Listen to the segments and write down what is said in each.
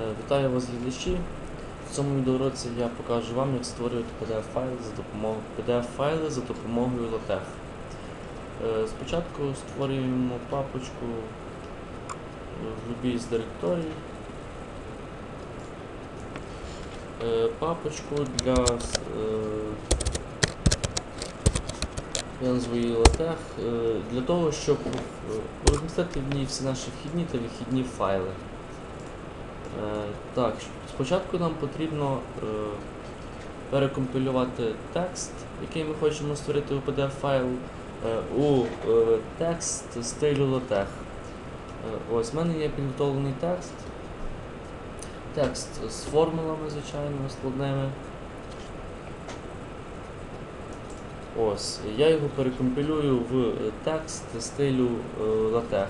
Е, Вітаю вас, глядачі. В цьому відеоуроці я покажу вам, як створювати PDF-файли за допомогою PDF-файли за допомогою LaTeX. Е, Спочатку створюємо папочку в любій з директорій. Е, Папочку для я назву її LaTeX, для того, щоб розмістити в ній всі наші вхідні та вихідні файли. Е, Так, спочатку нам потрібно е, перекомпілювати текст, який ми хочемо створити у PDF-файл, е, у е, текст стилю LaTeX. Е, Ось в мене є підготовлений текст. Текст з формулами, звичайно, складними. Ось, я його перекомпілюю в е, текст стилю е, LaTeX.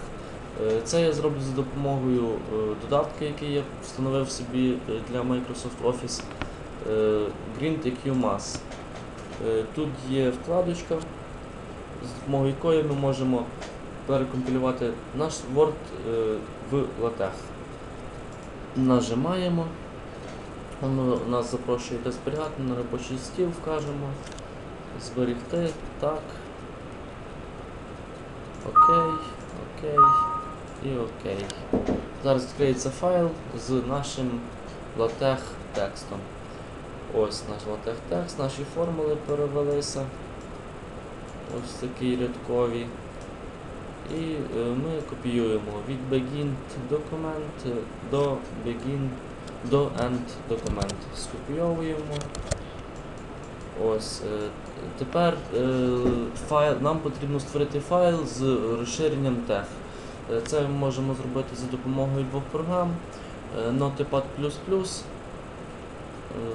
Е, Це я зроблю за допомогою е, додатка, який я встановив собі е, для Microsoft Office GreenTQ Mass. Тут є вкладочка, з допомогою якої ми можемо перекомпілювати наш Word в LaTeX. Нажимаємо. Воно нас запрошує де зберігати на робочий стіл, вкажемо. Зберегти, так. Окей, окей і окей. Зараз відкриється файл з нашим LaTeX текстом. Ось наш LaTeX текст, наші формули перевелися. Ось такі рядкові. І е, ми копіюємо від begin документ до begin до end документ. Скопійовуємо. Ось. е, Тепер е, файл, нам потрібно створити файл з розширенням TeX. Е, Це ми можемо зробити за допомогою двох програм. е, Notepad++. Е,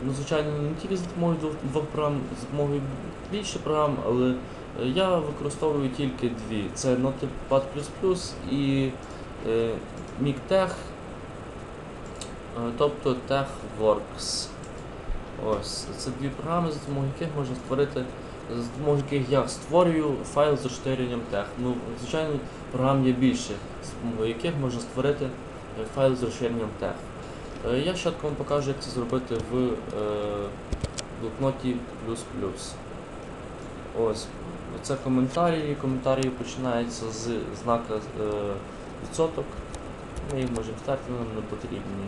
Ну, звичайно, не тільки за допомогою двох, програм, за допомогою більше програм, але я використовую тільки дві. Це Notepad++ і MicTeX, е, тобто TechWorks. Ось, це дві програми, за допомогою яких можна створити, за допомогою яких я створюю файл з розширенням тех. Ну, звичайно, програм є більше, з допомогою яких можна створити е, файл з розширенням тех. Е, Я щодо вам покажу, як це зробити в е, блокноті Ось, це коментарі. Коментарі починаються з знака відсоток. Ми їх можемо ставити, нам не потрібні.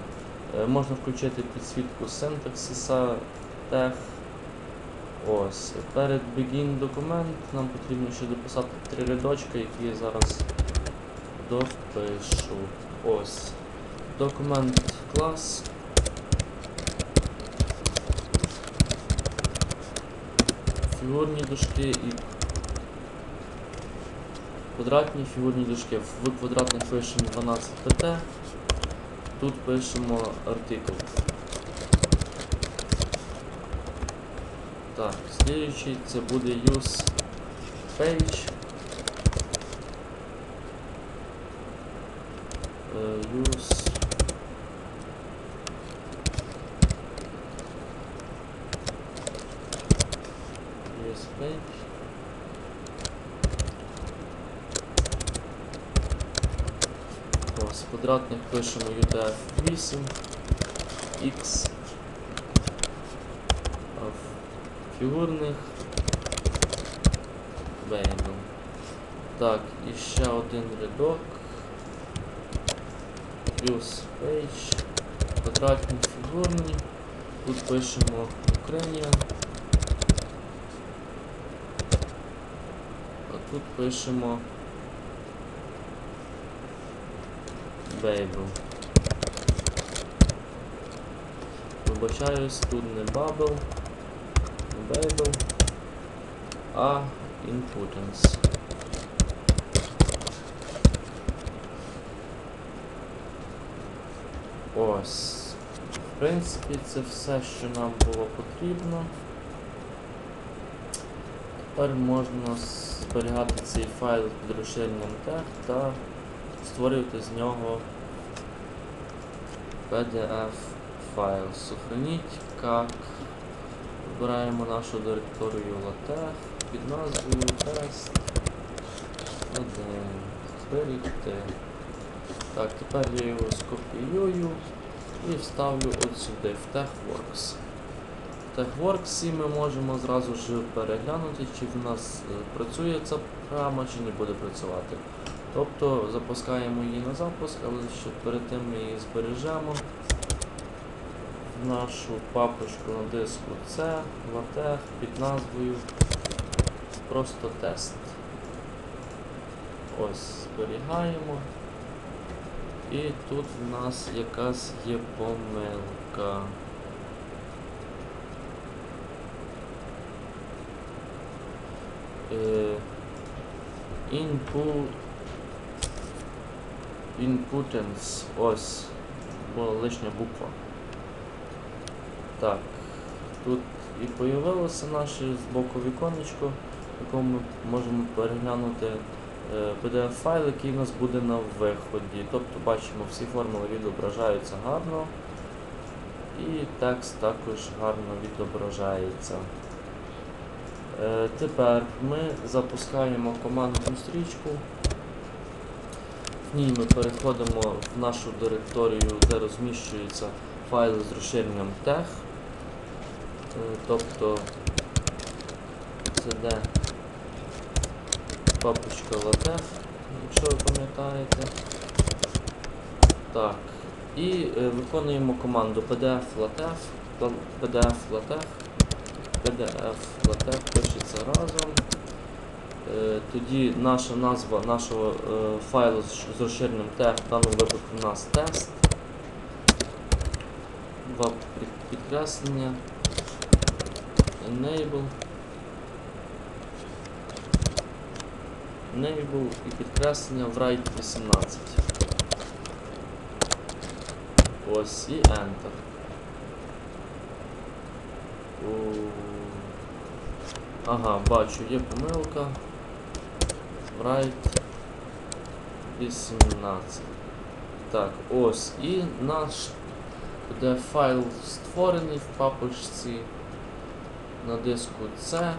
Можна включити підсвітку синтаксиса, тех. Ось. Перед begin документ нам потрібно ще дописати три рядочки, які я зараз допишу. Ось. Документ клас. Фігурні дужки і квадратні фігурні дужки. В квадратних пишемо 12 pt. Тут пишемо артикл. Так, слідуючий це буде use page. Use use page. Ось, квадратних пишемо UTF-8, X, а в фігурних Variable. Так, і ще один рядок. Use page, квадратні фігурні. Тут пишемо Ukrainian. А тут пишемо Babel. Вибачаюсь, тут не Bubble, не Babel, а Impotence. Ось. В принципі, це все, що нам було потрібно. Тепер можна зберігати цей файл під розширенням тех та створювати з нього PDF файл. Сохраніть как. Вибираємо нашу директорію LaTeX під назвою тест 1. Зберігти. Так, тепер я його скопіюю і вставлю от сюди, в TechWorks. В TechWorks ми можемо зразу ж переглянути, чи в нас е, працює ця програма, чи не буде працювати. Тобто запускаємо її на запуск, але ще перед тим ми її збережемо нашу папочку на диску C, LaTeX під назвою просто тест. Ось зберігаємо. І тут в нас якась є помилка. Е, Input Inputance. Ось. Була лишня буква. Так. Тут і появилося наше збоку віконечко, в якому ми можемо переглянути е, PDF-файл, який у нас буде на виході. Тобто бачимо, всі формули відображаються гарно. І текст також гарно відображається. Е, Тепер ми запускаємо командну стрічку. В ній ми переходимо в нашу директорію, де розміщуються файли з розширенням TEX. Е, Тобто це папочка LaTeX, якщо ви пам'ятаєте. Так. І е, виконуємо команду pdf latex, pdf latex, pdf latex пишеться разом. Е, Тоді наша назва нашого файлу з розширеним тег, в даному випадку у нас тест. Два підкреслення. Enable. Enable і підкреслення в write 18. Ось і Enter. У... Ага, бачу, є помилка. В Write 18. Так, ось. І наш PDF файл створений в папочці на диску C,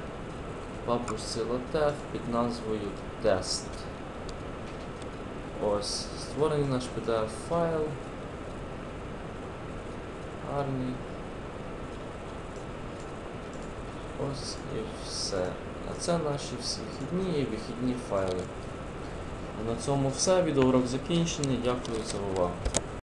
в папочці LaTeX під назвою Test. Ось, створений наш PDF файл. Гарний. Ось і все. А це наші всі вхідні і вихідні файли. На цьому все. Відеоурок закінчений. Дякую за увагу.